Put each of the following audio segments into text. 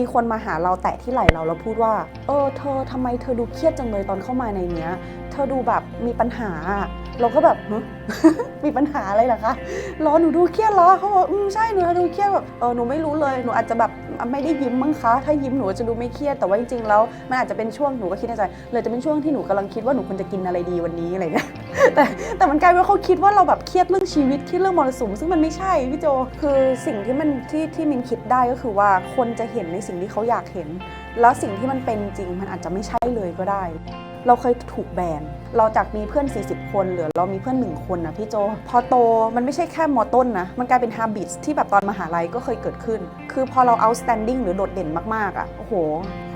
มีคนมาหาเราแตะที่ไหล่เราแล้วพูดว่า เออ เธอทำไมเธอดูเครียดจังเลยตอนเข้ามาในเนี้ย เธอดูแบบมีปัญหา เราก็แบบมีปัญหาอะไรเหรอคะรอหนูดูเครียดเหรอเขาบอกอืมใช่หนูดูเครียดแบบเออหนูไม่รู้เลยหนูอาจจะแบบไม่ได้ยิ้มมั้งคะถ้ายิ้มหนูจะดูไม่เครียดแต่ว่าจริงๆแล้วมันอาจจะเป็นช่วงหนูก็คิดในใจเลยจะเป็นช่วงที่หนูกำลังคิดว่าหนูควรจะกินอะไรดีวันนี้อะไรเงี้ยแต่แต่มันกลายเป็นเขาคิดว่าเราแบบเครียดเรื่องชีวิตเครียดเรื่องมรสุมซึ่งมันไม่ใช่พี่โจคือสิ่งที่มันที่ที่มินคิดได้ก็คือว่าคนจะเห็นในสิ่งที่เขาอยากเห็น แล้วสิ่งที่มันเป็นจริงมันอาจจะไม่ใช่เลยก็ได้ เราเคยถูกแบน เราจากมีเพื่อน 40 คนเหลือเรามีเพื่อนหนึ่งคนนะพี่โจ พอโตมันไม่ใช่แค่มอต้นนะ มันกลายเป็นฮาบิสที่แบบตอนมหาลัยก็เคยเกิดขึ้น คือพอเรา outstanding หรือโดดเด่นมากๆอะ่ะโอ้โห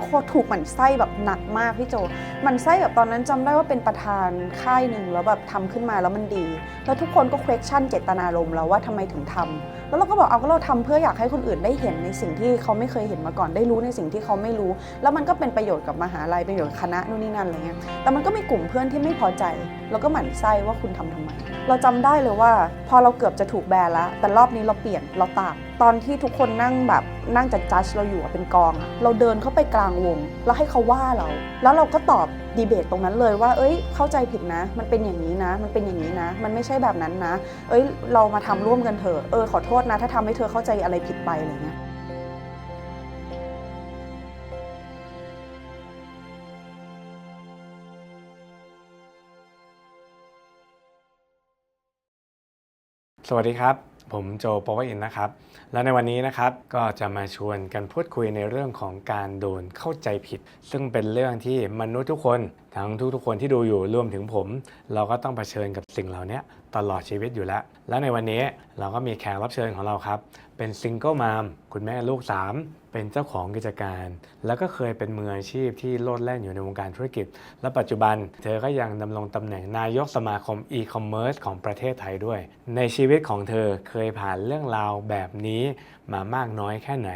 โคตรถูกหมันไส้แบบหนักมากพี่โจหมันไส้แบบตอนนั้นจำได้ว่าเป็นประธานค่ายหนึ่งแล้วแบบทำขึ้นมาแล้วมันดี แล้วทุกคนก็ question เจตนารมณ์เราว่าทำไมถึงทำแล้วเราก็บอกเอาก็เราทำเพื่ออยากให้คนอื่นได้เห็นในสิ่งที่เขาไม่เคยเห็นมาก่อนได้รู้ในสิ่งที่เขาไม่รู้ แล้วมันก็เป็นประโยชน์กับมหาลัยประโยชน์คณะนู่นนี่นั่นอะไรเงี้ยแต่มันก็มีกลุ่มเพื่อนที่ไม่พอใจ แล้วก็หมั่นไส้ว่าคุณทำทำไมเราจำได้เลยว่า พอเราเกือบจะถูกแบนแล้วแต่รอบนี้เราเปลี่ยนเราตากตอนที่ทุกคนนั่งแบบนั่งจัดจัดเราอยู่เป็นกอง เราเดินเข้าไปกลางวง แล้วให้เขาว่าเรา แล้วเราก็ตอบดีเบตตรงนั้นเลยว่า เอ้ย เข้าใจผิดนะ มันเป็นอย่างนี้นะ มันเป็นอย่างนี้นะ มันไม่ใช่แบบนั้นนะ เอ้ย เรามาทำร่วมกันเถอะ เออ ขอโทษนะ ถ้าทำให้เธอเข้าใจอะไรผิดไปอะไรเงี้ยสวัสดีครับ ผมโจโปวอินนะครับ และในวันนี้นะครับก็จะมาชวนกันพูดคุยในเรื่องของการโดนเข้าใจผิด ซึ่งเป็นเรื่องที่มนุษย์ทุกคน ทั้งทุกๆคนที่ดูอยู่รวมถึงผม เราก็ต้องเผชิญกับสิ่งเหล่านี้ตลอดชีวิตอยู่แล้ว และในวันนี้เราก็มีแขกรับเชิญของเราครับ เป็นซิงเกิลมามคุณแม่ลูก 3 เป็นเจ้าของกิจการ แล้วก็เคยเป็นมืออาชีพที่โลดแล่นอยู่ในวงการธุรกิจ และปัจจุบัน เธอก็ยังดำรงตำแหน่งนายกสมาคมอีคอมเมิร์ซของประเทศไทยด้วย ในชีวิตของเธอเคยผ่านเรื่องราวแบบนี้มามากน้อยแค่ไหน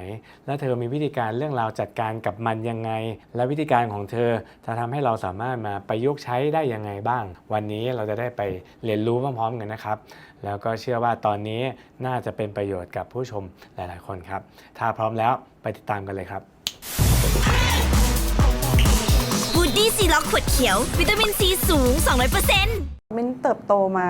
และเธอมีวิธีการเรื่องราวจัดการกับมันยังไง และวิธีการของเธอจะทำให้เราสามารถมาประยุกต์ใช้ได้ยังไงบ้าง วันนี้เราจะได้ไปเรียนรู้พร้อมๆกันนะครับ แล้วก็เชื่อว่าตอนนี้น่าจะเป็นประโยชน์กับผู้ชมหลาย ๆ คนครับ ถ้าพร้อมแล้วไปติดตามกันเลยครับวูดดี้ซีล็อกขวดเขียว วิตามินซีสูง 200%มิ้นเติบโตมา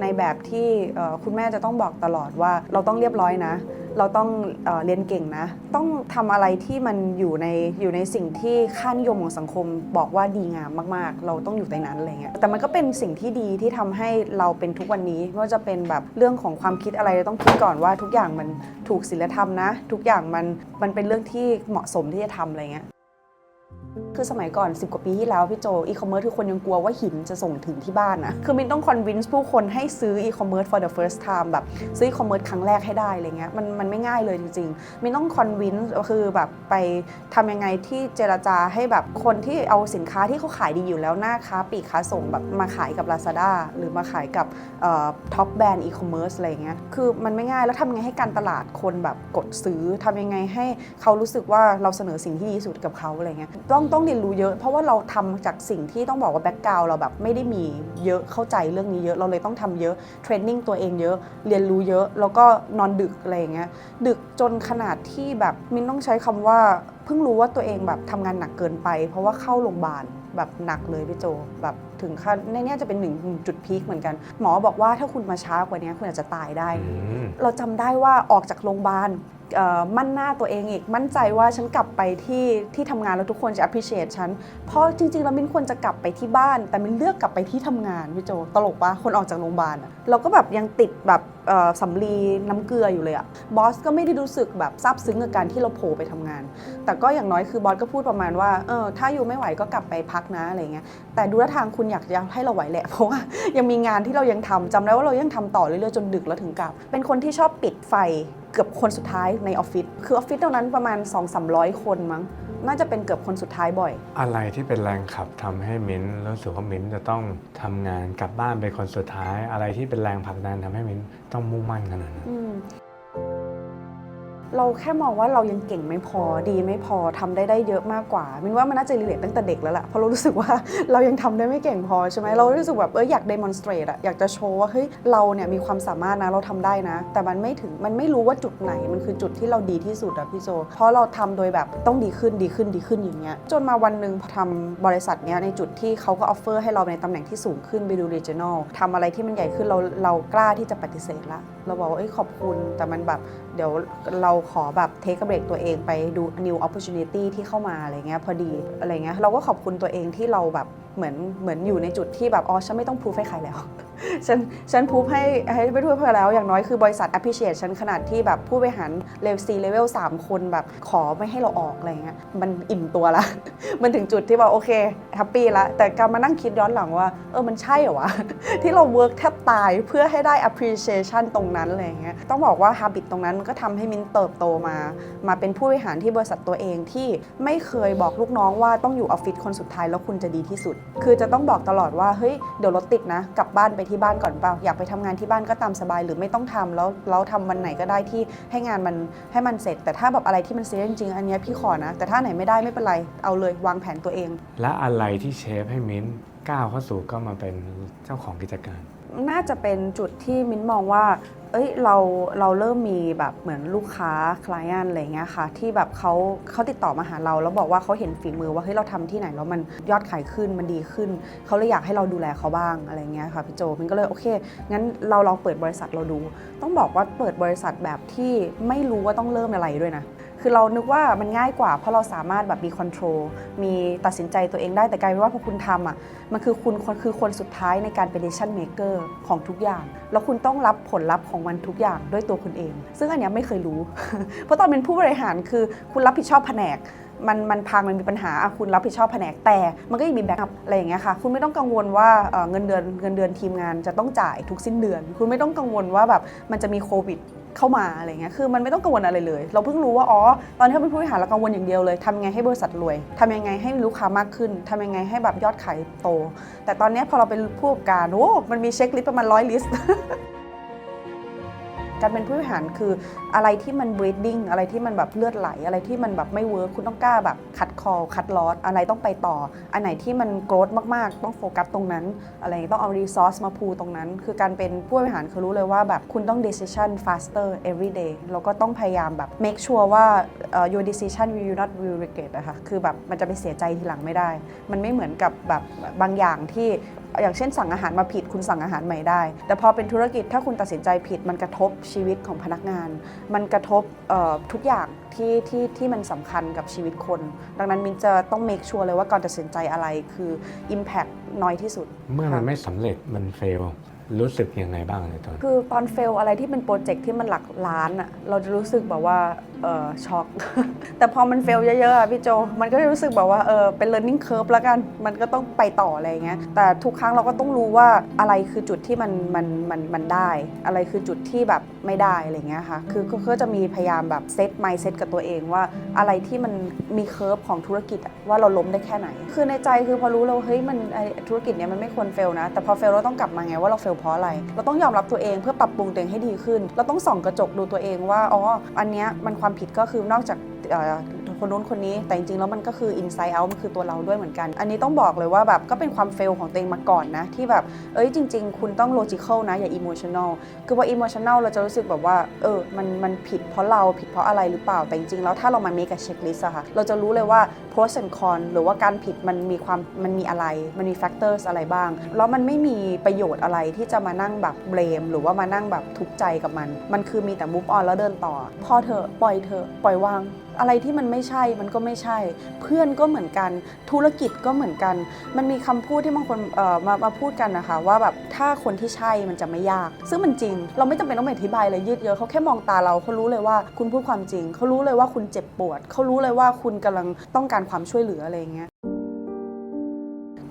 ในแบบที่เอ่อคุณแม่จะต้องบอกตลอดว่าเราต้องเรียบร้อยนะ เราต้องเออเรียนเก่งนะ ต้องทำอะไรที่มันอยู่ในอยู่ในสิ่งที่ค่านิยมของสังคมบอกว่าดีงามมากๆ เราต้องอยู่ในนั้นอะไรเงี้ยแต่มันก็เป็นสิ่งที่ดีที่ทำให้เราเป็นทุกวันนี้ไม่ว่าจะเป็นแบบเรื่องของความคิดอะไรเราต้องคิดก่อนว่าทุกอย่างมันถูกศีลธรรมนะ ทุกอย่างมันมันเป็นเรื่องที่เหมาะสมที่จะทำอะไรเงี้ย คือสมัยก่อน 10 กว่าปีที่แล้วพี่โจอีคอมเมิร์ซคือคนยังกลัวว่าหินจะส่งถึงที่บ้านนะคือมินต้องคอนวินส์ผู้คนให้ซื้ออีคอมเมิร์ซ for the first time แบบซื้ออีคอมเมิร์ซครั้งแรกให้ได้อะไรเงี้ยมันมันไม่ง่ายเลยจริงๆมินต้องคอนวินส์คือแบบไปทำยังไงที่เจรจาให้แบบคนที่เอาสินค้าที่เขาขายดีอยู่แล้วหน้าค้าปีกค้าส่งแบบมาขายกับ Lazada หรือมาขายกับท็อปแบรนด์อีคอมเมิร์ซอะไรเงี้ยคือมันไม่ง่ายแล้วทำยังไงให้การตลาดคนแบบกดซื้อทำยังไงให้เขารู้สึกว่าเราเสนอสิ่งที่ดีสุดกับเขาอะไรเงี้ยต้องต้องรียนรู้เยอะ เพราะว่าเราทำจากสิ่งที่ต้องบอกว่าแบ็กกราวเราแบบไม่ได้มีเยอะเข้าใจเรื่องนี้เยอะเราเลยต้องทำเยอะเทรนนิ่งตัวเองเยอะเรียนรู้เยอะ แล้วก็นอนดึกอะไรอย่างเงี้ยดึกจนขนาดที่แบบมินต้องใช้คำว่าเพิ่งรู้ว่าตัวเองแบบทำงานหนักเกินไป เพราะว่าเข้าโรงพยาบาลแบบหนักเลยพี่โจแบบถึงขั้นในเนี้ยจะเป็นหนึ่งจุดพีคเหมือนกัน หมอบอกว่าถ้าคุณมาช้ากว่านี้คุณอาจจะตายได้อืมเราจำได้ว่าออกจากโรงพยาบาลเอ่อ มั่นหน้าตัวเองอีก มั่นใจว่าฉันกลับไปที่ที่ทำงานแล้วทุกคนจะ appreciate ฉัน เพราะจริงๆ แล้วมินควรจะกลับไปที่บ้าน แต่มินเลือกกลับไปที่ทำงานพี่โจตลกปะคนออกจากโรงพยาบาลเราก็แบบยังติดแบบสำลีน้ำเกลืออยู่เลยอะบอสก็ไม่ได้รู้สึกแบบซาบซึ้งกับการที่เราโผล่ไปทำงาน แต่ก็อย่างน้อยคือบอสก็พูดประมาณว่าเออถ้าอยู่ไม่ไหวก็กลับไปพักนะอะไรเงี้ยแต่ดูท่าทางคุณอยากจะให้เราไหวแหละเพราะว่ายังมีงานที่เรายังทำจำได้ว่าเรายังทำต่อเรื่อยๆจนดึกแล้วถึงกลับ เป็นคนที่ชอบปิดไฟเกือบคนสุดท้ายในออฟฟิศคือออฟฟิศตรงนั้นประมาณ 2 3 0 0 คนมั้ง น่าจะเป็นเกือบคนสุดท้ายบ่อย อะไรที่เป็นแรงขับทำให้มิ้นท์รู้สึกว่ามิ้นท์จะต้องทำงานกลับบ้านเป็นคนสุดท้าย อะไรที่เป็นแรงผลักดันทำให้มิ้นท์ต้องมุ่งมั่นขนาดนั้น อืม เราแค่มองว่าเรายังเก่งไม่พอดีไม่พอทำได้ได้เยอะมากกว่ามินว่ามันน่าจะรีเลทตั้งแต่เด็กแล้วแหละเพราะเรารู้สึกว่าเรายังทำได้ไม่เก่งพอใช่ไหมเรารู้สึกแบบเอออยาก demonstrate อะอยากจะโชว์ว่าเฮ้ยเราเนี่ยมีความสามารถนะเราทำได้นะ แต่มันไม่ถึงมันไม่รู้ว่าจุดไหนมันคือจุดที่เราดีที่สุดอะพี่โจ เพราะเราทำโดยแบบต้องดีขึ้นดีขึ้นดีขึ้นอย่างเงี้ยจนมาวันหนึ่งพอทำบริษัทเนี้ยในจุดที่เขาก็ออฟเฟอร์ให้เราในตำแหน่งที่สูงขึ้นไปดู regional ทำอะไรที่มันใหญ่ขึ้นเราเรากล้าที่จะปฏิเสธละ เราบอกว่าเอ้ยขอบคุณ แต่มันแบบเดี๋ยวเราขอแบบเทคเบรกตัวเองไปดู new opportunity ที่เข้ามาอะไรเงี้ยพอดีอะไรเงี้ยเราก็ขอบคุณตัวเองที่เราแบบเหมือนเหมือนอยู่ในจุดที่แบบอ๋อฉันไม่ต้องพูดให้ใครแล้ว ฉันฉันพูดให้ให้ไปทั่วเพื่อแล้วอย่างน้อยคือบริษัท appreciate ฉันขนาดที่แบบผู้บริหารเลเวล C level 3คนแบบขอไม่ให้เราออกอะไรเงี้ยมันอิ่มตัวละ มันถึงจุดที่แบบโอเคแฮปปี้ละแต่การมานั่งคิดย้อนหลังว่า เออมันใช่เหรอวะ ที่เราเวิร์กแทบตายเพื่อให้ได้ appreciation ตรงนั้นอะไรอย่างเงี้ยต้องบอกว่า habit ตรงนั้นมันก็ทำให้มินเติบโตมา มาเป็นผู้บริหารที่บริษัทตัวเองที่ไม่เคยบอกลูกน้องว่าต้องอยู่ออฟฟิศคนสุดท้ายแล้วคุณจะดีที่สุด คือจะต้องบอกตลอดว่าเฮ้ยเดี๋ยวรถติดนะกลับบ้านไปที่บ้านก่อนเปล่าอยากไปทำงานที่บ้านก็ตามสบาย หรือไม่ต้องทำแล้วแล้วทำวันไหนก็ได้ที่ให้งานมันให้มันเสร็จ แต่ถ้าแบบอะไรที่มันเสียจริงอันนี้พี่ขอนะ แต่ถ้าไหนไม่ได้ไม่เป็นไรเอาเลยวางแผนตัวเอง และอะไรที่เชฟให้มิ้น ก้าวเข้าสู่ก็มาเป็นเจ้าของกิจการ น่าจะเป็นจุดที่มิ้นมองว่า เอ้ยเราเราเริ่มมีแบบเหมือนลูกค้าคล i ย n อะไรเงี้ยค่ะ ที่แบบเขาเขาติดต่อมาหาเรา แล้วบอกว่าเขาเห็นฝีมือว่าเฮ้ยเราทำที่ไหนแล้วมันยอดขายขึ้นมันดีขึ้น เขาเลยอยากให้เราดูแลเขาบ้างอะไรเงี้ยค่ะพี่โจมินก็เลยโอเค งั้นเราลองเปิดบริษัทเราดู ต้องบอกว่าเปิดบริษัทแบบที่ไม่รู้ว่าต้องเริ่มอะไรด้วยนะ คือเรานึกว่ามันง่ายกว่า เพราะเราสามารถแบบมีคอนโทรลมีตัดสินใจตัวเองได้แต่กลายเป็นว่าพอคุณทำอะมันคือคุณคือคนสุดท้ายในการเป็น decision maker ของทุกอย่าง แล้วคุณต้องรับผลลัพธ์ของมันทุกอย่างด้วยตัวคุณเอง ซึ่งอันเนี้ยไม่เคยรู้ เพราะตอนเป็นผู้บริหารคือคุณรับผิดชอบแผนก มันมันพังมันมีปัญหาคุณรับผิดชอบแผนกแต่ มันก็ยังมีแบ็กอัพอะไรอย่างเงี้ยค่ะ คุณไม่ต้องกังวลว่าเงินเดือนเงินเดือนทีมงานจะต้องจ่ายทุกสิ้นเดือน คุณไม่ต้องกังวลว่าแบบมันจะมีโควิดเข้ามาอะไรเงี้ย คือมันไม่ต้องกังวลอะไรเลย เราเพิ่งรู้ว่า อ๋อ ตอนที่เราเป็นผู้บริหารเรากังวลอย่างเดียวเลย ทำยังไงให้บริษัทรวย ทำยังไงให้ลูกค้ามากขึ้น ทำยังไงให้แบบยอดขายโต แต่ตอนนี้พอเราเป็นผู้ประกอบการ โอ้ มันมีเช็คลิสต์ประมาณร้อยลิสต์ การเป็นผู้บริหารคืออะไรที่มัน breeding อะไรที่มันแบบเลือดไหล อะไรที่มันแบบไม่เวิร์คคุณต้องกล้าแบบคัดคอคัดลอสอะไรต้องไปต่อ อันไหนที่มันโกรธมากๆ ต้องโฟกัสตรงนั้น อะไรต้องเอา resource มาพูตรงนั้น คือการเป็นผู้บริหารคือรู้เลยว่าแบบคุณต้อง decision faster every day แล้วก็ต้องพยายามแบบ make sure ว่าเอ่อ your decision will not will regret อะคะคือแบบมันจะไปเสียใจทีหลังไม่ได้ มันไม่เหมือนกับแบบบางอย่างที่ อย่างเช่นสั่งอาหารมาผิดคุณสั่งอาหารใหม่ได้ แต่พอเป็นธุรกิจถ้าคุณตัดสินใจผิดมันกระทบชีวิตของพนักงาน มันกระทบเอ่อทุกอย่างที่ที่ที่มันสำคัญกับชีวิตคน ดังนั้นมินจะต้อง make sure เลยว่าก่อนตัดสินใจอะไรคือ impact น้อยที่สุด เมื่อมันค่ะไม่สำเร็จมันเฟล รู้สึกยังไงบ้างในตอนคือตอนเฟลอะไรที่เป็นโปรเจกต์ที่มันหลักล้านอะเราจะรู้สึกแบบว่าเออช็อก แต่พอมันเฟลเยอะๆอะพี่โจ มันก็จะรู้สึกแบบว่าเออเป็น learning curve แล้วกัน มันก็ต้องไปต่ออะไรอย่างเงี้ย แต่ทุกครั้งเราก็ต้องรู้ว่าอะไรคือจุดที่มันมันมันมันได้ อะไรคือจุดที่แบบไม่ได้อะไรอย่างเงี้ยค่ะ คือก็ก็จะมีพยายามแบบเซต mindset กับตัวเองว่าอะไรที่มันมีเค r v e ของธุรกิจอะว่าเราล้มได้แค่ไหน คือในใจคือพอรู้แล้วเฮ้ยมันไอ้ธุรกิจเนี้ยมันไม่ควรเฟลนะ แต่พอเฟลเราต้องกลับมาไงว่าเราเฟลเพราะอะไร เราต้องยอมรับตัวเองเพื่อปรับปรุงตัวเองให้ดีขึ้น เราต้องส่องกระจกดูตัวเองว่า อ๋อ อันเนี้ยมันความผิดก็คือนอกจาก คนนู้นคนนี้ แต่จริงๆแล้วมันก็คือ inside out มันคือตัวเราด้วยเหมือนกัน อันนี้ต้องบอกเลยว่าแบบก็เป็นความเฟลของตัวเองมาก่อนนะ ที่แบบ เอ้ยจริง ๆ คุณต้อง logical นะ อย่า emotional คือพอ emotional เราจะรู้สึกแบบว่าเออมันมันผิดเพราะเราผิดเพราะอะไรหรือเปล่าแต่จริงๆแล้วถ้าเรามา make a checklist อะค่ะเราจะรู้เลยว่า pros and cons หรือว่าการผิดมันมีความมันมีอะไรมันมี factors อะไรบ้าง แล้วมันไม่มีประโยชน์อะไรที่จะมานั่งแบบ blame หรือว่ามานั่งแบบทุกข์ใจกับมัน มันคือมีแต่ move on แล้วเดินต่อ พอเถอะปล่อยเถอะปล่อยวาง อะไรที่มันไม่ใช่มันก็ไม่ใช่ เพื่อนก็เหมือนกันธุรกิจก็เหมือนกัน มันมีคำพูดที่บางคนเออมามาพูดกันนะคะว่าแบบถ้าคนที่ใช่มันจะไม่ยาก ซึ่งมันจริง เราไม่จำเป็นต้องอธิบายอะไรยืดเยอะเขาแค่มองตาเราเขารู้เลยว่าคุณพูดความจริงเขารู้เลยว่าคุณเจ็บปวดเขารู้เลยว่าคุณกำลังต้องการความช่วยเหลืออะไรอย่างเงี้ย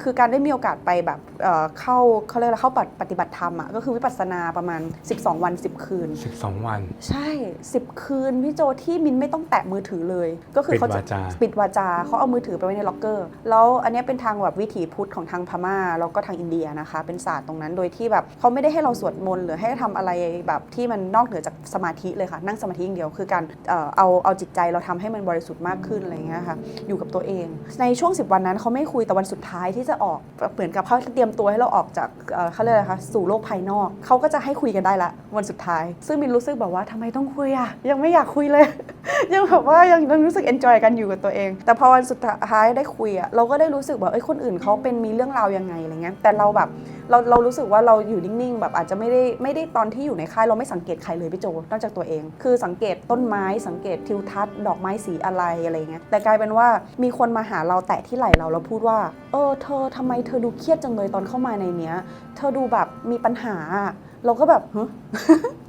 คือการได้มีโอกาสไปแบบเอ่อเข้าเขาเรียกอะไรเข้าปฏิบัติธรรมอะก็คือวิปัสสนาประมาณ 12 วัน 10 คืน 12 วัน ใช่ 10 คืนพี่โจที่มินไม่ต้องแตะมือถือเลย ก็คือเขาจะปิดวาจา ปิดวาจาเขาเอามือถือไปไว้ในล็อกเกอร์ แล้วอันเนี้ยเป็นทางแบบวิถีพุทธของทางพม่าแล้วก็ทางอินเดียนะคะ เป็นศาสตร์ตรงนั้นโดยที่แบบเขาไม่ได้ให้เราสวดมนต์หรือให้ทำอะไรแบบที่มันนอกเหนือจากสมาธิเลยค่ะ นั่งสมาธิอย่างเดียวคือการเอ่อเอาเอาจิตใจเราทำให้มันบริสุทธิ์มากขึ้นอะไรอย่างเงี้ยค่ะอยู่กับตัวเอง ในช่วง 10 วันนั้นเขาไม่คุยแต่วันสุดท้ายที่จะออกเหมือนกับเขาเตรียมตัวให้เราออกจากเขาเรียกอะไรคะสู่โลกภายนอกเขาก็จะให้คุยกันได้ละวันสุดท้าย ซึ่งมินรู้สึกแบบว่าทำไมต้องคุยอะยังไม่อยากคุยเลย ยังแบบว่ายังยังรู้สึกเอนจอยกันอยู่กับตัวเอง แต่พอวันสุดท้ายได้คุยอะเราก็ได้รู้สึกแบบเอ้ยคนอื่นเขาเป็นมีเรื่องราวยังไงอะไรเงี้ยแต่เราแบบเราเรารู้สึกว่าเราอยู่นิ่งๆแบบอาจจะไม่ได้ไม่ได้ตอนที่อยู่ในค่ายเราไม่สังเกตใครเลยพี่โจนอกจากตัวเอง คือสังเกตต้นไม้สังเกตทิวทัศน์ดอกไม้สีอะไรอะไรเงี้ยแต่กลายเป็นว่ามีคนมาหาเราแตะที่ไหล่เราแล้วพูดว่า เออเธอทำไมเธอดูเครียดจังเลยตอนเข้ามาในเนี้ย เธอดูแบบมีปัญหา เราก็แบบฮะ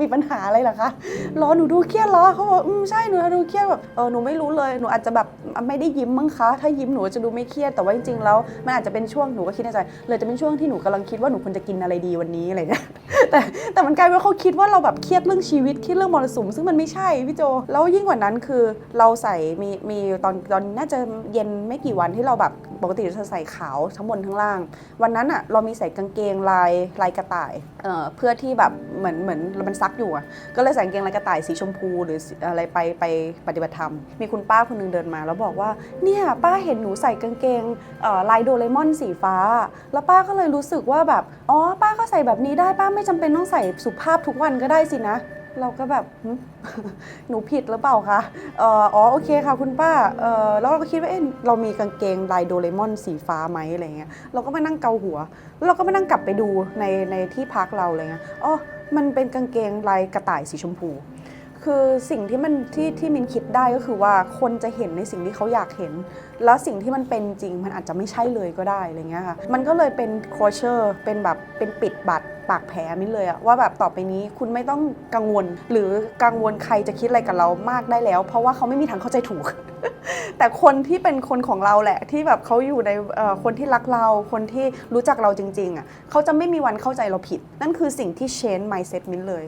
มีปัญหาอะไรเหรอคะเหรอหนูดูเครียดเหรอเขาบอกอืมใช่หนูดูเครียดแบบเออหนูไม่รู้เลยหนูอาจจะแบบไม่ได้ยิ้มมั้งคะถ้ายิ้มหนูจะดูไม่เครียดแต่ว่าจริงๆแล้วมันอาจจะเป็นช่วงหนูก็คิดในใจเลยจะเป็นช่วงที่หนูกำลังคิดว่าหนูควรจะกินอะไรดีวันนี้อะไรเงี้ยแต่แต่มันกลายเป็นว่าเขาคิดว่าเราแบบเครียดเรื่องชีวิตเครียดเรื่องมรสุมซึ่งมันไม่ใช่พี่โจแล้วยิ่งกว่านั้นคือเราใส่มีมีตอนตอนน่าจะเย็นไม่กี่วันที่เราแบบปกติเราจะใส่ขาวทั้งบนทั้งล่าง วันนั้นอะเรามีใส่กางเกงลายลายกระต่ายเอ่อเพื่อที่แบบเหมือนเหมือนมันซักอยู่อะก็เลยใส่กางเกงลายกระต่ายสีชมพูหรืออะไรไปไปปฏิบัติธรรม มีคุณป้าคนหนึงเดินมา แล้วบอกว่าเนี่ยป้าเห็นหนูใส่กางเกงลายโดเรมอนสีฟ้า แล้วป้าก็เลยรู้สึกว่าแบบอ๋อป้าก็ใส่แบบนี้ได้ป้าไม่จำเป็นต้องใส่สุภาพทุกวันก็ได้สินะ เราก็แบบหนูผิดหรือเปล่าคะเอ่ออ๋อโอเคค่ะคุณป้าเอ่อแล้วเราก็คิดว่าเอ๊ะเรามีกางเกงลายโดเรมอนสีฟ้าไหมอะไรเงี้ยเราก็มานั่งเกาหัว แล้วเราก็มานั่งกลับไปดูในในที่พักเราอะไรเงี้ยอ๋อมันเป็นกางเกงลายกระต่ายสีชมพู คือสิ่งที่มันที่ที่มินคิดได้ก็คือว่าคนจะเห็นในสิ่งที่เขาอยากเห็น แล้วสิ่งที่มันเป็นจริงมันอาจจะไม่ใช่เลยก็ได้อะไรเงี้ยค่ะมันก็เลยเป็นโคเชอร์เป็นแบบเป็นปิดบัตรปากแผลมินเลยอะว่าแบบต่อไปนี้คุณไม่ต้องกังวล หรือกังวลใครจะคิดอะไรกับเรามากได้แล้ว เพราะว่าเขาไม่มีทางเข้าใจถูก แต่คนที่เป็นคนของเราแหละ ที่แบบเขาอยู่ในคนที่รักเราคนที่รู้จักเราจริงๆอะเขาจะไม่มีวันเข้าใจเราผิด นั่นคือสิ่งที่ change mindset มินเลย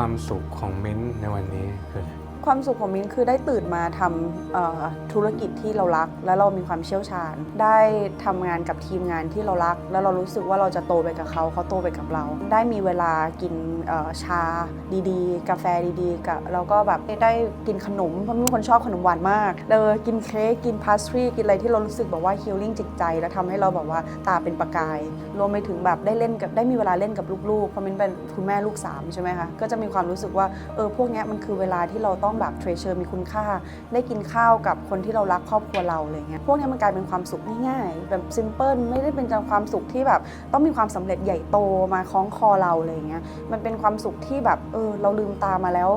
ความสุขของมิ้นท์ในวันนี้คืออะไร ความสุขของมินคือได้ตื่นมาทำธุรกิจที่เรารัก และเรามีความเชี่ยวชาญ ได้ทำงานกับทีมงานที่เรารัก แล้วเรารู้สึกว่าเราจะโตไปกับเขาเขาโตไปกับเรา ได้มีเวลากินชาดีๆ กาแฟดีๆกับแล้วก็แบบได้กินขนมเพราะมีคนชอบขนมหวานมากเลยกินเค้กกินพาสทรีกินอะไรที่เรารู้สึกแบบว่าฮีลลิ่งจิตใจ แล้วทำให้เราแบบว่าตาเป็นประกายรวมไปถึงแบบได้เล่นกับได้มีเวลาเล่นกับลูกๆเพราะมินเป็นคุณแม่ลูกสามใช่ไหมคะก็จะมีความรู้สึกว่าเออพวกนี้มันคือเวลาที่เราต้องแบบเทรเชอร์มีคุณค่า ได้กินข้าวกับคนที่เรารักครอบครัวเราอะไรเงี้ยพวกเนี้ยมันกลายเป็นความสุขง่ายๆแบบซิมเพิลไม่ได้เป็นความสุขที่แบบต้องมีความสำเร็จใหญ่โตมาคล้องคอเราอะไรเงี้ยมันเป็นความสุขที่แบบเออเราลืมตามาแล้ว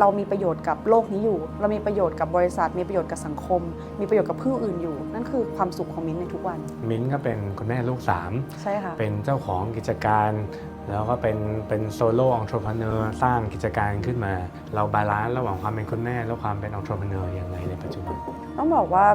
เรามีประโยชน์กับโลกนี้อยู่ เรามีประโยชน์กับบริษัท มีประโยชน์กับสังคม มีประโยชน์กับผู้อื่นอยู่ นั่นคือความสุขของมิ้นท์ในทุกวัน มิ้นท์ก็เป็นคุณแม่ลูกสามใช่ค่ะเป็นเจ้าของกิจการ แล้วก็เป็นเป็นโซโล่องค์ประกอบสร้างกิจการขึ้นมา เราบาลานซ์ระหว่างความเป็นคุณแม่และความเป็นองค์ประกอบอย่างไรในปัจจุบัน ต้องบอกว่า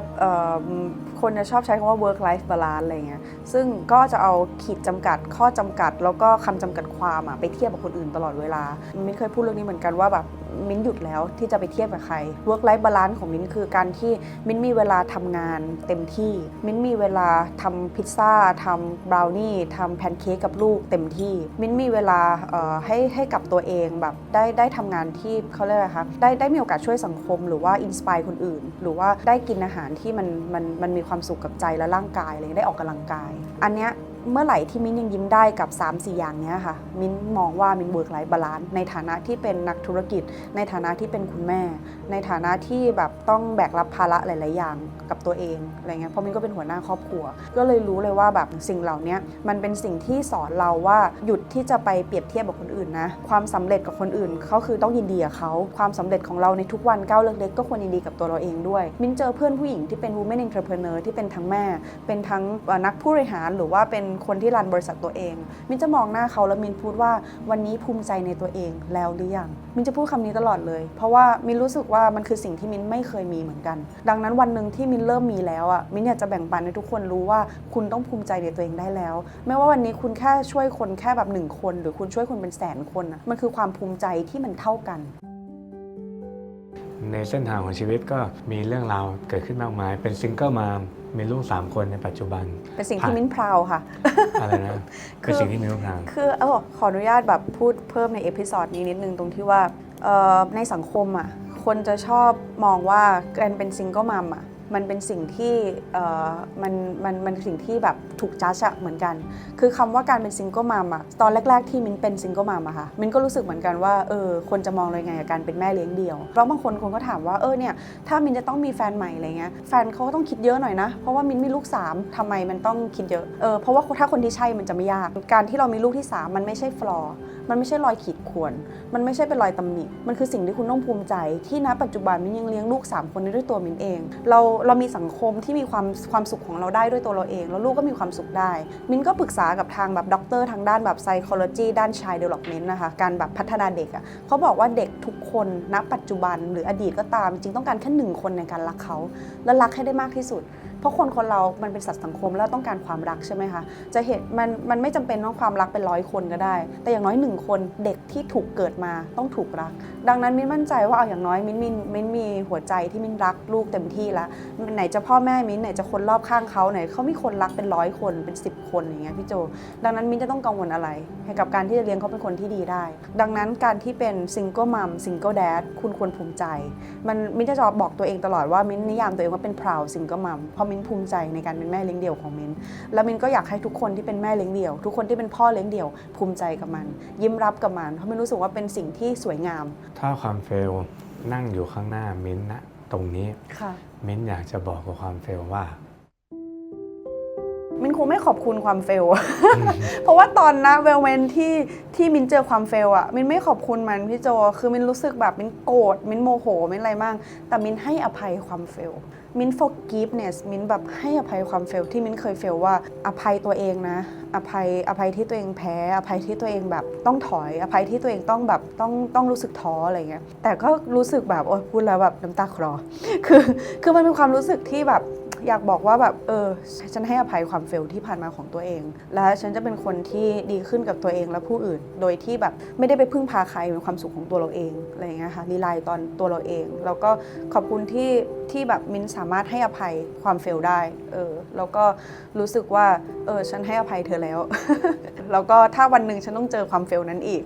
คนจะชอบใช้คำว่า work life balance อะไรเงี้ย ซึ่งก็จะเอาขีดจำกัด ข้อจำกัด แล้วก็คำจำกัดความอะไปเทียบกับคนอื่นตลอดเวลา มิ้นเคยพูดเรื่องนี้เหมือนกันว่าแบบมิ้นหยุดแล้วที่จะไปเทียบกับใคร work life balance ของมิ้นคือการที่มิ้นมีเวลาทำงานเต็มที่ มิ้นมีเวลาทำพิซซ่าทำบราวนี่ทำแพนเค้กกับลูกเต็มที่ มิ้นมีเวลาเอ่อให้ให้กับตัวเองแบบได้ได้ทำงานที่เขาเรียกอะไรคะได้ได้มีโอกาสช่วยสังคมหรือว่าอินสปายคนอื่น หรือว่าได้กินอาหารที่มันมันมันมีความสุขกับใจและร่างกายอะไรได้ออกกำลังกาย อันเนี้ย เมื่อไหร่ที่มิ้นยังยิ้มได้กับ 3 4 อย่างนี้ค่ะ มิ้นมองว่ามิ้นเวิร์กไลฟ์บาลานซ์ในฐานะที่เป็นนักธุรกิจ ในฐานะที่เป็นคุณแม่ ในฐานะที่แบบต้องแบกรับภาระหลาย ๆ อย่างกับตัวเองอะไรเงี้ยเพราะมิ้นก็เป็นหัวหน้าครอบครัว ก็เลยรู้เลยว่าแบบสิ่งเหล่านี้มันเป็นสิ่งที่สอนเราว่าหยุดที่จะไปเปรียบเทียบกับคนอื่นนะความสำเร็จกับคนอื่นเขาคือต้องยินดีกับเขาความสำเร็จของเราในทุกวันก้าวเล็กๆก็ควรยินดีกับตัวเราเองด้วย มิ้นเจอเพื่อนผู้หญิงที่เป็น women entrepreneur ที่เป็นทั้งแม่ เป็นทั้งเอ่อนักผู้บริหารหรือว่าเป็นคนที่รันบริษัทตัวเอง มินจะมองหน้าเขาแล้วมินพูดว่าวันนี้ภูมิใจในตัวเองแล้วหรือยัง มินจะพูดคำนี้ตลอดเลย เพราะว่ามินรู้สึกว่ามันคือสิ่งที่มินไม่เคยมีเหมือนกัน ดังนั้นวันหนึ่งที่มินเริ่มมีแล้วอะมินอยากจะแบ่งปันให้ทุกคนรู้ว่าคุณต้องภูมิใจในตัวเองได้แล้ว ไม่ว่าวันนี้คุณแค่ช่วยคนแค่แบบหนึ่งคน หรือคุณช่วยคนเป็นแสนคนนะมันคือความภูมิใจที่มันเท่ากันในเส้นทางของชีวิตก็มีเรื่องราวเกิดขึ้นมากมาย เป็นซิงเกิลมาม มีลูกสามคนในปัจจุบัน เป็นสิ่งที่มินพราวค่ะ อะไรนะ คืคืออสิ่งที่มีลูกทางคือเออขออนุญาตแบบพูดเพิ่มในเอพิ o d ดนี้นิดนึงตรงที่ว่าเอ่อในสังคมอะคนจะชอบมองว่าการเป็นซิงเกิลมัมอะ มันเป็นสิ่งที่มันมันมันสิ่งที่แบบถูกจัดอะเหมือนกัน คือคำว่าการเป็นซิงเกิลมัมอะตอนแรก ๆ ที่มินเป็นซิงเกิลมัมอะค่ะมินก็รู้สึกเหมือนกันว่าเออคนจะมองเลยไงกับการเป็นแม่เลี้ยงเดี่ยวเพราะบางคนคนก็ถามว่าเออเนี่ยถ้ามินจะต้องมีแฟนใหม่อะไรเงี้ยแฟนเขาก็ต้องคิดเยอะหน่อยนะ เพราะว่ามินมีลูกสามทำไมมันต้องคิดเยอะเออเพราะว่าถ้าคนที่ใช่มันจะไม่ยาก การที่เรามีลูกที่สามมันไม่ใช่ฟลอร์ มันไม่ใช่รอยขีดข่วน มันไม่ใช่เป็นรอยตำหนิ มันคือสิ่งที่คุณต้องภูมิใจ ที่ณปัจจุบันมินยังเลี้ยงลูก 3 คนได้ด้วยตัวมินเอง เราเรามีสังคมที่มีความความสุขของเราได้ด้วยตัวเราเอง แล้วลูกก็มีความสุขได้ มินก็ปรึกษากับทางแบบด็อกเตอร์ทางด้านแบบ psychology ด้าน child development นะคะ การแบบพัฒนาเด็กอะ่ะเขาบอกว่าเด็กทุกคนณปัจจุบันหรืออดีตก็ตามจริงต้องการแค่หนึ่งคนในการรักเขา และรักให้ได้มากที่สุด เพราะคนคนเรา มันเป็นสัตว์สังคมแล้วต้องการความรักใช่ไหมคะ จะเห็นมันมันไม่จำเป็นต้องความรักเป็นร้อยคนก็ได้ แต่อย่างน้อยหนึ่งคนเด็กที่ถูกเกิดมาต้องถูกรัก ดังนั้นมิ้นมั่นใจว่าเอาอย่างน้อยมิ้นมินมิ้นมีหัวใจที่มิ้นรักลูกเต็มที่แล้วไหนจะพ่อแม่มิ้นไหนจะคนรอบข้างเขาไหนเขามีคนรักเป็นร้อยคนเป็น 10 คนอย่างเงี้ยพี่โจ ดังนั้นมิ้นจะต้องกังวลอะไร ให้กับการที่จะเลี้ยงเขาเป็นคนที่ดีได้ ดังนั้นการที่เป็นซิงเกิลมัมซิงเกิลแดดคุณควรภูมิใจ มันมิ้นจะบอกตัวเองตลอดว่ามิ้นนิยามตัวเองว่าเป็น proud single mom เพราะมิ้นภูมิใจในการเป็นแม่เลี้ยงเดี่ยวของมิ้นแล้วมิ้นก็อยากให้ทุกคนที่เป็นแม่เลี้ยงเดี่ยว ทุกคนที่เป็นพ่อเลี้ยงเดี่ยว ภูมิใจกับมัน ยิ้มรับกับมัน เพราะมิ้นรู้สึกว่าเป็นสิ่งที่สวยงาม ถ้าความเฟลนั่งอยู่ข้างหน้ามิ้นท์นะตรงนี้ค่ะมิ้นท์อยากจะบอกกับความเฟลว่ามินคงไม่ขอบคุณความเฟล เพราะว่าตอนนะเวลเวนที่ที่มินเจอความเฟลอะมินไม่ขอบคุณมันพี่โจ คือมินรู้สึกแบบมินโกรธมินโมโหมินอะไรมั่งแต่มินให้อภัยความเฟล มิน forgiveness มินแบบให้อภัยความเฟลที่มินเคยเฟลว่าอภัยตัวเองนะ อภัยอภัยที่ตัวเองแพ้ อภัยที่ตัวเองแบบต้องถอย อภัยที่ตัวเองต้องแบบต้องต้องรู้สึกท้ออะไรเงี้ยแต่ก็รู้สึกแบบโอ้ยพูดแล้วแบบน้ำตาคลอคือคือมันเป็นความรู้สึกที่แบบอยากบอกว่าแบบเออฉันให้อภัยความเฟลที่ผ่านมาของตัวเอง และฉันจะเป็นคนที่ดีขึ้นกับตัวเองและผู้อื่น โดยที่แบบไม่ได้ไปพึ่งพาใครเป็นความสุขของตัวเราเองอะไรเงี้ยค่ะรีไลน์ตอนตัวเราเอง แล้วก็ขอบคุณที่ที่แบบมินสามารถให้อภัยความเฟลได้เออแล้วก็รู้สึกว่าเออฉันให้อภัยเธอแล้ว แล้วก็ถ้าวันหนึ่งฉันต้องเจอความเฟลนั้นอีก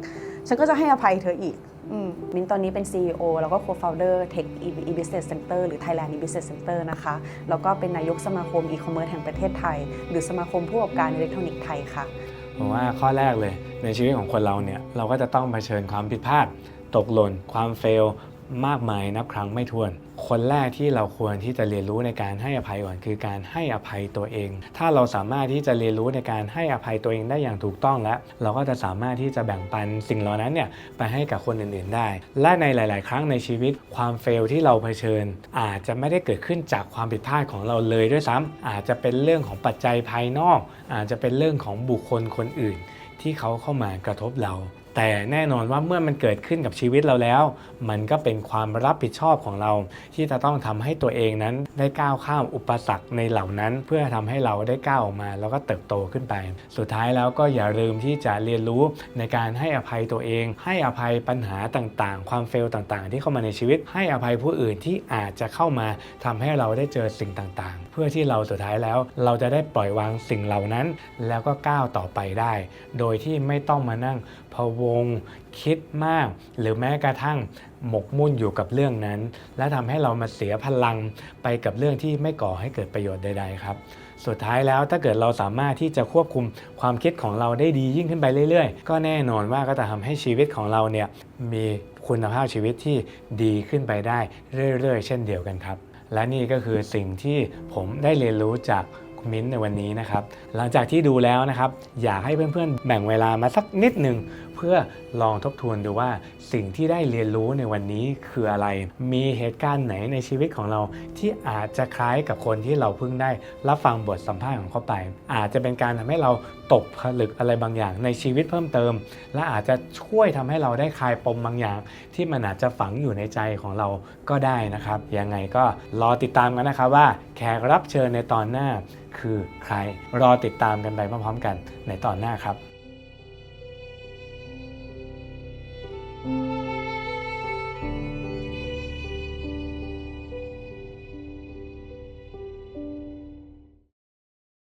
ฉันก็จะให้อภัยเธออีกอืมมินตอนนี้เป็น CEO แล้วก็ Co-founder Tech e-business center หรือ Thailand e-business center นะคะ แล้วก็เป็นนายกสมาคม e-commerce แห่งประเทศไทย หรือสมาคมผู้ประกอบการอิเล็กทรอนิกส์ไทยค่ะผมว่าข้อแรกเลยในชีวิตของคนเราเนี่ย เราก็จะต้องเผชิญความผิดพลาด ตกหล่น ความเฟล มากมายนับครั้งไม่ถ้วน คนแรกที่เราควรที่จะเรียนรู้ในการให้อภัยก่อนคือการให้อภัยตัวเอง ถ้าเราสามารถที่จะเรียนรู้ในการให้อภัยตัวเองได้อย่างถูกต้องแล้ว เราก็จะสามารถที่จะแบ่งปันสิ่งเหล่านั้นเนี่ยไปให้กับคนอื่นๆได้ และในหลาย ๆ ครั้งในชีวิต ความเฟลที่เราเผชิญ อาจจะไม่ได้เกิดขึ้นจากความผิดพลาดของเราเลยด้วยซ้ำอาจจะเป็นเรื่องของปัจจัยภายนอก อาจจะเป็นเรื่องของบุคคลคนอื่นที่เขาเข้ามากระทบเรา แต่แน่นอนว่าเมื่อมันเกิดขึ้นกับชีวิตเราแล้ว มันก็เป็นความรับผิดชอบของเรา ที่จะต้องทำให้ตัวเองนั้นได้ก้าวข้ามอุปสรรคในเหล่านั้น เพื่อทำให้เราได้ก้าวออกมา แล้วก็เติบโตขึ้นไป สุดท้ายแล้วก็อย่าลืมที่จะเรียนรู้ในการให้อภัยตัวเอง ให้อภัยปัญหาต่างๆ ความเฟลต่างๆ ที่เข้ามาในชีวิต ให้อภัยผู้อื่นที่อาจจะเข้ามาทำให้เราได้เจอสิ่งต่างๆ เพื่อที่เราสุดท้ายแล้ว เราจะได้ปล่อยวางสิ่งเหล่านั้น แล้วก็ก้าวต่อไปได้ โดยที่ไม่ต้องมานั่งพะวง คิดมาก หรือแม้กระทั่งหมกมุ่นอยู่กับเรื่องนั้น และทำให้เรามาเสียพลังไปกับเรื่องที่ไม่ก่อให้เกิดประโยชน์ใด ๆ ครับ สุดท้ายแล้วถ้าเกิดเราสามารถที่จะควบคุมความคิดของเราได้ดียิ่งขึ้นไปเรื่อยๆ ก็แน่นอนว่าก็จะทำให้ชีวิตของเราเนี่ยมีคุณภาพชีวิตที่ดีขึ้นไปได้เรื่อย ๆ เช่นเดียวกันครับ และนี่ก็คือสิ่งที่ผมได้เรียนรู้จากมิ้นในวันนี้นะครับ หลังจากที่ดูแล้วนะครับ อยากให้เพื่อนๆ แบ่งเวลามาสักนิดหนึ่ง เพื่อลองทบทวนดูว่าสิ่งที่ได้เรียนรู้ในวันนี้คืออะไร มีเหตุการณ์ไหนในชีวิตของเรา ที่อาจจะคล้ายกับคนที่เราเพิ่งได้รับฟังบทสัมภาษณ์ของเขาไป อาจจะเป็นการทำให้เราตกผลึกอะไรบางอย่างในชีวิตเพิ่มเติม และอาจจะช่วยทำให้เราได้คลายปมบางอย่าง ที่มันอาจจะฝังอยู่ในใจของเราก็ได้นะครับ ยังไงก็รอติดตามกันนะครับว่าแขกรับเชิญในตอนหน้าคือใคร รอติดตามกันไปพร้อมๆกันในตอนหน้าครับ